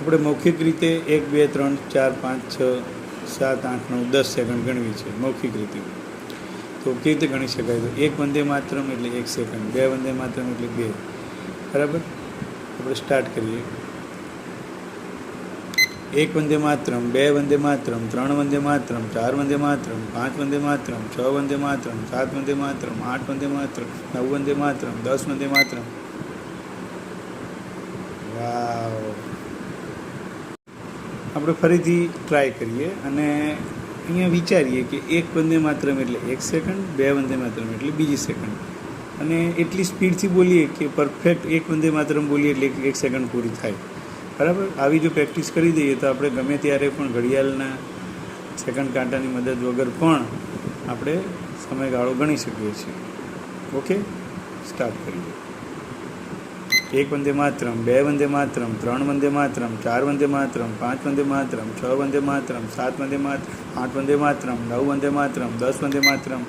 આપણે મૌખિક રીતે એક, બે, ત્રણ, ચાર, પાંચ, છ, સાત, આઠ, નવ, દસ સેકન્ડ ગણવી છે મૌખિક રીતે. તો કેવી રીતે ગણી શકાય? તો એક વંદે માત્રમ એટલે એક સેકન્ડ, બે વંદે માત્રમ એટલે બે. બરાબર? આપણે સ્ટાર્ટ કરીએ. એક વંદે માત્રમ, બે વંદે માત્રમ, ત્રણ વંદે માત્રમ, ચાર વંદે માત્રમ, પાંચ વંદે માત્રમ, છ વંદે માત્રમ, સાત વંદે માત્રમ, આઠ વંદે માત્રમ, નવ વંદે માત્રમ, દસ વંદે માતરમ. આપણે ફરીથી ટ્રાય કરીએ અને અહીંયા વિચારીએ કે એક વંદે માતરમ એટલે એક સેકન્ડ બે વંદે માતરમ એટલે બીજી સેકન્ડ અને એટલી સ્પીડથી બોલીએ કે પરફેક્ટ એક વંદે માતરમ બોલીએ એટલે એક- સેકન્ડ પૂરી થાય. બરાબર? આવી જો પ્રેક્ટિસ કરી દઈએ તો આપણે ગમે ત્યારે પણ ઘડિયાળના સેકન્ડ કાંટાની મદદ વગર પણ આપણે સમયગાળો ગણી શકીએ છીએ. ઓકે સ્ટાર્ટ કરીએ. એક વંદે માતરમ, બે વંદે માતરમ, ત્રણ વંદે માતરમ, ચાર વંદે માતરમ, પાંચ વંદે માતરમ, છ વંદે માતરમ, સાત વંદે માતરમ, આઠ વંદે માતરમ, નવ વંદે માતરમ, દસ વંદે માતરમ.